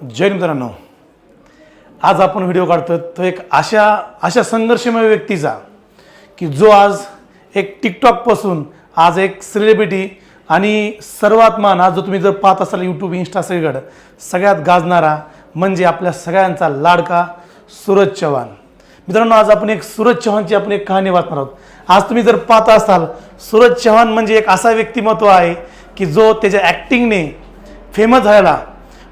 जय मित्रांनो. आज आपण व्हिडिओ काढतो तो एक अशा अशा संघर्षमय व्यक्तीचा की जो आज एक टिकटॉकपासून आज एक सेलिब्रिटी आणि सर्वात मान आज जो तुम्ही जर पाहत असाल यूट्यूब इन्स्टा सगळीकडं सगळ्यात गाजणारा म्हणजे आपल्या सगळ्यांचा लाडका सूरज चव्हाण. मित्रांनो आज आपण एक सूरज चव्हाणची आपण एक कहाणी वाचणार आहोत. आज तुम्ही जर पाहत असाल सूरज चव्हाण म्हणजे एक असा व्यक्तिमत्व आहे की जो त्याच्या ॲक्टिंगने फेमस झालेला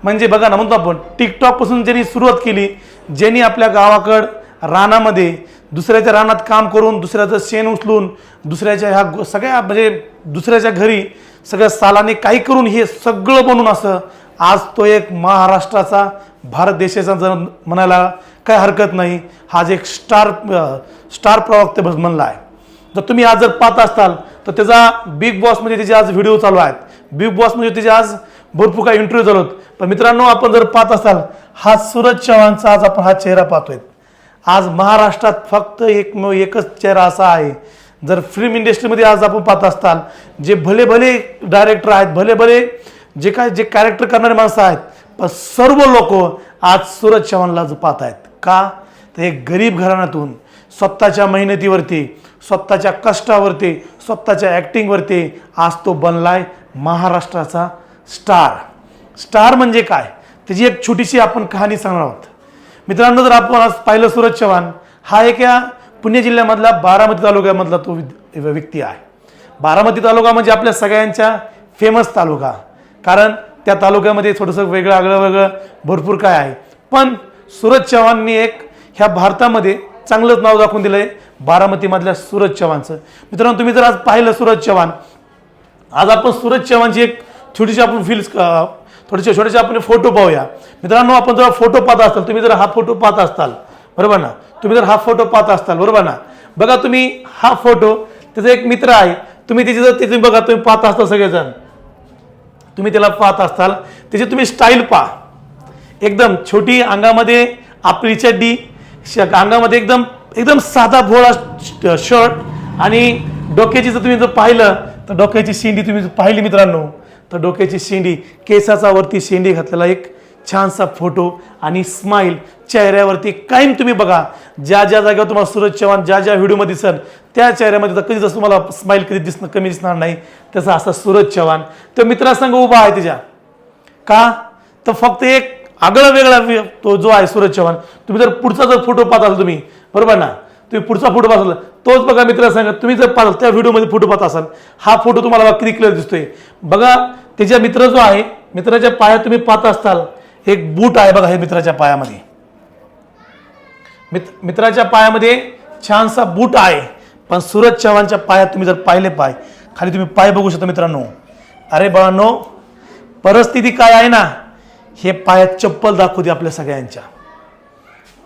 म्हणजे बघा ना म्हणतो आपण टिकटॉकपासून ज्यांनी सुरुवात केली ज्यांनी आपल्या गावाकड रानामध्ये दुसऱ्याच्या रानात काम करून दुसऱ्याचं शेण उचलून दुसऱ्याच्या ह्या सगळ्या म्हणजे दुसऱ्याच्या घरी सगळ्या सालाने काही करून हे सगळं बनून असं आज तो एक महाराष्ट्राचा भारत देशाचा जर म्हणायला काय हरकत नाही हा जे एक स्टार स्टार प्रवक्ते बस म्हणला आहे. जर तुम्ही आज जर पाहत असताल तर त्याचा बिग बॉसमध्ये म्हणजे त्याचे आज व्हिडिओ चालू आहेत. बिग बॉसमध्ये म्हणजे त्याचे आज भरपूर काही इंटरव्ह्यू चालू आहेत. पण मित्रांनो आपण जर पाहत असाल हा सूरज चव्हाणचा आज आपण हा चेहरा पाहतोय. आज महाराष्ट्रात फक्त एक एकच चेहरा असा आहे. जर फिल्म इंडस्ट्रीमध्ये आज आपण पाहत असताल जे भले भले डायरेक्टर आहेत भले भले जे काय जे कॅरेक्टर करणारे माणसं आहेत पण सर्व लोक आज सूरज चव्हाणला पाहत आहेत. का? तर हे गरीब घराण्यातून स्वतःच्या मेहनतीवरती स्वतःच्या कष्टावरती स्वतःच्या ॲक्टिंगवरती आज तो बनलाय महाराष्ट्राचा स्टार स्टार म्हणजे काय? त्याची एक छोटीशी आपण कहाणी सांगणार आहोत. मित्रांनो जर आपण आज पाहिलं सूरज चव्हाण हा एक या पुणे जिल्ह्यामधला बारामती तालुक्यामधला तो व्यक्ती आहे. बारामती तालुका म्हणजे आपल्या सगळ्यांच्या फेमस तालुका. कारण त्या तालुक्यामध्ये थोडंसं वेगळं आगळं वेगळं भरपूर काय आहे. पण सूरज चव्हाणनी एक ह्या भारतामध्ये चांगलंच नाव दाखवून दिलं आहे बारामतीमधल्या सूरज चव्हाणचं. मित्रांनो तुम्ही जर आज पाहिलं सूरज चव्हाण आज आपण सूरज चव्हाणची एक छोटीशी आपण फील्स थोडेसे छोटेसे आपण फोटो पाहूया. मित्रांनो आपण जर फोटो पाहत असाल तुम्ही जर हा फोटो पाहत असताल बरोबर ना? तुम्ही जर हा फोटो पाहत असताल बरोबर ना? बघा तुम्ही हा फोटो त्याचा एक मित्र आहे तुम्ही त्याची जर त्याची बघा तुम्ही पाहत असता सगळेजण. तुम्ही त्याला पाहत असताल त्याची तुम्ही स्टाईल पहा. एकदम छोटी अंगामध्ये आपली चड्डी श- अंगामध्ये एकदम एकदम साधा भोळा शर्ट आणि डोक्याची जर तुम्ही जर पाहिलं तर डोक्याची शेंडी तुम्ही जर पाहिली मित्रांनो तर डोक्याची शेंडी केसाचा वरती शेंडी घातलेला एक छानसा फोटो आणि स्माईल चेहऱ्यावरती कायम तुम्ही बघा. ज्या ज्या जागेवर तुम्हाला सूरज चव्हाण ज्या ज्या व्हिडिओमध्ये दिसल त्या चेहऱ्यामध्ये तर कधीच असं तुम्हाला स्माईल कधी दिसणं कमी दिसणार नाही. त्याचा असा सूरज चव्हाण. तो मित्रासंग उभा आहे त्याच्या का? तर फक्त एक आगळा वेगळा तो जो आहे सूरज चव्हाण. तुम्ही जर पुढचा जर फोटो पाहत तुम्ही बरोबर ना? तुम्ही पुढचा फोटो पाहत तोच बघा मित्र सांगा तुम्ही जर पाहाल त्या व्हिडिओमध्ये फोटो पाहत असाल हा फोटो तुम्हाला किती क्लिअर दिसतोय. बघा त्याच्या मित्र जो आहे मित्राच्या पायात तुम्ही पाहत असताल एक बूट आहे बघा हे मित्राच्या पायामध्ये. मित्र मित्राच्या पायामध्ये छानसा बूट आहे पण सूरज चव्हाणच्या पायात तुम्ही जर पाहिले पाय खाली तुम्ही पाय बघू शकता मित्रांनो. अरे बाळांनो परिस्थिती काय आहे ना हे पायात चप्पल दाखवते आपल्या सगळ्यांच्या.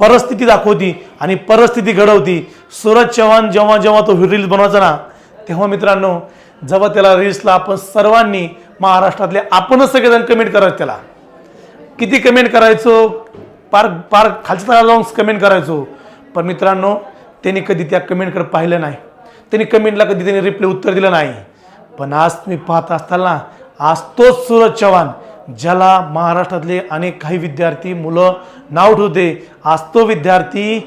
परिस्थिती दाखवती आणि परिस्थिती घडवती. सूरज चव्हाण जेव्हा जेव्हा तो रील्स बनवायचा ना तेव्हा मित्रांनो जेव्हा त्याला रील्सला आपण सर्वांनी महाराष्ट्रातले आपणच सगळेजण कमेंट करायचं त्याला. किती कमेंट करायचो? पार पार खालच्या तळाला जाऊन कमेंट करायचो. पण मित्रांनो त्यांनी कधी त्या कमेंटकडे पाहिलं नाही. त्यांनी कमेंटला कधी त्यांनी रिप्लाय उत्तर दिलं नाही. पण आज तुम्ही पाहत असताना आज तोच सूरज चव्हाण ज्याला महाराष्ट्रातले अनेक काही विद्यार्थी मुलं नाव ठेवते. आज तो विद्यार्थी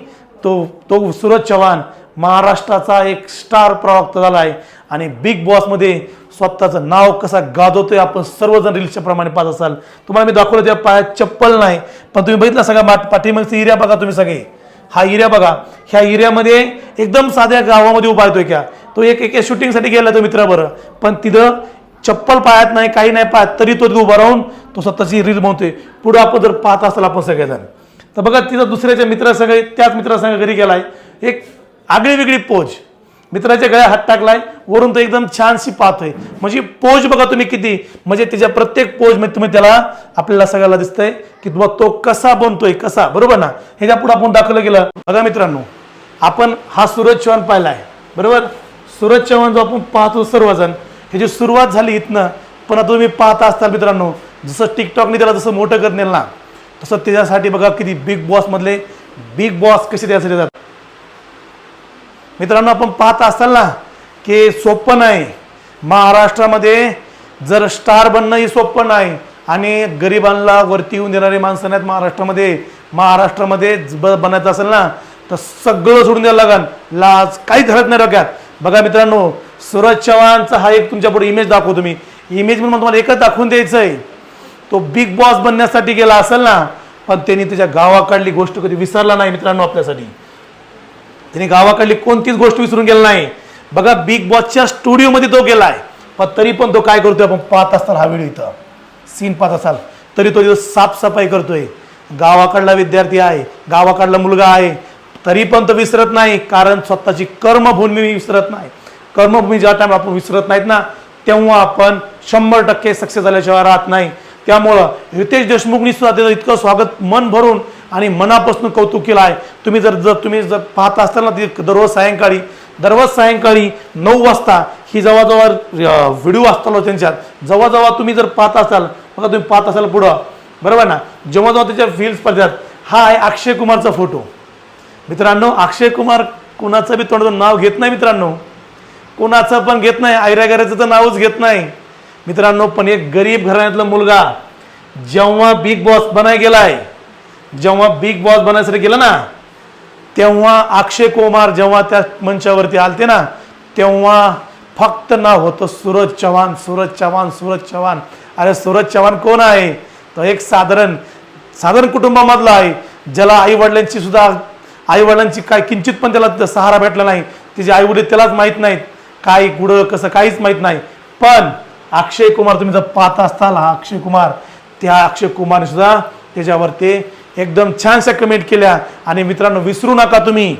तो तो सूरज चव्हाण महाराष्ट्राचा एक स्टार प्रवक्ता झाला आहे आणि बिग बॉसमध्ये स्वतःचं नाव कसा गाजवतोय आपण सर्वजण रील्सच्या प्रमाणे पाहत असाल. तुम्हाला मी दाखवलं त्या पायात चप्पल नाही पण तुम्ही बघितला सगळा माठ पाठीमागचा एरिया बघा तुम्ही सगळे. हा एरिया बघा. ह्या एरियामध्ये एकदम साध्या गावामध्ये उभा येतोय क्या? तो एक एक शूटिंगसाठी गेला तो मित्र बरं. पण तिथं चप्पल पायात नाही काही नाही पायात तरी तो उभा राहून तो स्वतःची रील बनवतोय. पुढं आपण जर पाहत असाल आपण सगळेजण. तर बघा तिथं दुसऱ्याच्या मित्रासंग त्याच मित्रासंग घरी गेलाय. एक आगळी वेगळी पोज. मित्राच्या गळ्या हात टाकलाय वरून तो एकदम छानशी पाहतोय. म्हणजे पोज बघा तुम्ही किती. म्हणजे त्याच्या प्रत्येक पोजमध्ये तुम्ही त्याला आपल्याला सगळ्याला दिसतंय की बाबा तो कसा बनतोय कसा. बरोबर ना? ह्याच्या पुढे आपण दाखवलं गेलं बघा मित्रांनो आपण हा सूरज चव्हाण पाहिलाय. बरोबर? सूरज चव्हाण जो आपण पाहतो सर्वजण ह्याची सुरुवात झाली इथनं पण आता तुम्ही पाहता असताल मित्रांनो जसं टिकटॉकने त्याला जसं मोठं करत नेलं ना तसं त्याच्यासाठी बघा किती बिग बॉसमधले बिग बॉस कसे त्यासाठी जातात मित्रांनो आपण पाहत असाल ना की सोपं नाही. महाराष्ट्रामध्ये जर स्टार बनणं ही सोपं नाही आणि गरिबांना वरती येऊन देणारे माणसं नाहीत महाराष्ट्रामध्ये महाराष्ट्रामध्ये ब बनायचं असेल ना तर सगळं सोडून द्यायला लागेल लाज काही धरत नाही डोक्यात. बघा मित्रांनो सूरज चव्हाणचा हा एक तुमच्यापुढे इमेज दाखवतो मी. इमेज म्हणून तुम्हाला एकच दाखवून द्यायचं आहे तो बिग बॉस बनण्यासाठी गेला असेल ना पण त्यांनी त्याच्या गावाकडली गोष्ट कधी विसरला नाही मित्रांनो आपल्यासाठी. त्याने गावाकडली कोणतीच गोष्ट विसरून गेला नाही. बघा बिग बॉसच्या स्टुडिओमध्ये तो गेलाय. पण तरी पण तो काय करतोय? आपण पाहत असताना हा व्हिडिओ इथं. सीन पाहत असाल. तरी तो तिथं साफसफाई करतोय. गावाकडला विद्यार्थी आहे. गावाकडला मुलगा आहे. तरी पण तो विसरत नाही. कारण स्वतःची कर्मभूमी विसरत नाही. कर्मभूमी ज्या टाइम आपण विसरत नाहीत ना तेव्हा आपण शंभर टक्के सक्सेस झाल्याशिवाय राहत नाही. त्यामुळं रितेश देशमुखनी सुद्धा त्याचं इतकं स्वागत मन भरून आणि मनापासून कौतुक केलं आहे. तुम्ही जर जर तुम्ही जर पाहत असाल ना ती दररोज सायंकाळी दररोज सायंकाळी नऊ वाजता ही जवळजवळ व्हिडिओ असतालो त्यांच्यात. जवळजवळ तुम्ही जर पाहत असाल बघा तुम्ही पाहत असाल पुढं. बरोबर ना? जेव्हा जेव्हा त्याच्या फील्ड पडतात हा आहे अक्षय कुमारचा फोटो मित्रांनो अक्षय कुमार कुणाचं बी तोंडातून नाव घेत नाही मित्रांनो. कुणाचं पण घेत नाही आयऱ्यागऱ्याचं तर नावच घेत नाही. मित्रांनो पण एक गरीब घराण्यातला मुलगा जेव्हा बिग बॉस बनाय गेलाय जेव्हा बिग बॉस बनायसाठी गेला ना तेव्हा अक्षय कुमार जेव्हा त्या मंचावरती आलते ना तेव्हा फक्त नाव होतं सूरज चव्हाण सूरज चव्हाण सूरज चव्हाण. अरे सूरज चव्हाण कोण आहे? तो एक साधारण साधारण कुटुंबामधला आहे. ज्याला आई वडिलांची सुद्धा आई वडिलांची काय किंचित पण त्याला सहारा भेटला नाही. तिचे आई वडील त्यालाच माहीत नाहीत. काय कुठं कसं काहीच माहीत नाही. पण अक्षय कुमार तुम्ही जर पाहत असताल हा अक्षय कुमार त्या अक्षय कुमारने सुद्धा त्याच्यावरती एकदम छानशा कमेंट केल्या. आणि मित्रांनो विसरू नका तुम्ही.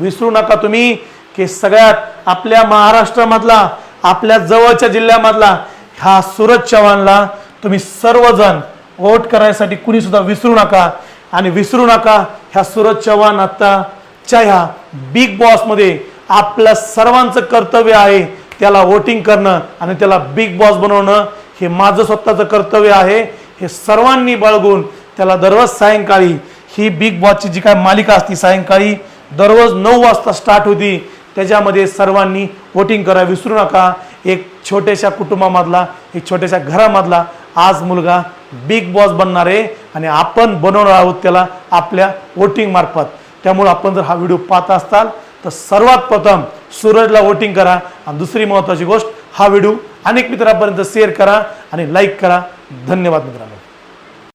विसरू नका तुम्ही की सगळ्यात आपल्या महाराष्ट्रामधला आपल्या जवळच्या जिल्ह्यामधला हा सूरज चव्हाणला तुम्ही सर्वजण वोट करायसाठी कुणी सुद्धा विसरू नका. आणि विसरू नका ह्या सूरज चव्हाण आत्ताच्या ह्या बिग बॉसमध्ये आपल्या सर्वांचं कर्तव्य आहे त्याला वोटिंग करणं आणि त्याला बिग बॉस बनवणं. हे माझं स्वतःचं कर्तव्य आहे. हे सर्वांनी बाळगून त्याला दररोज सायंकाळी ही बिग बॉसची जी काय मालिका असती सायंकाळी दररोज नऊ वाजता स्टार्ट होती. त्याच्यामध्ये सर्वांनी वोटिंग करा विसरू नका. एक छोट्याशा कुटुंबामधला एक छोट्याशा घरामधला आज मुलगा बिग बॉस बनणार आहे आणि आपण बनवणार आहोत त्याला आपल्या वोटिंग मार्फत. त्यामुळं आपण जर हा व्हिडिओ पाहत असताल तर सर्वात प्रथम सूरजला वोटिंग करा. आणि दुसरी महत्त्वाची गोष्ट हा व्हिडिओ अनेक मित्रांपर्यंत शेअर करा आणि लाईक करा. धन्यवाद मित्रांनो.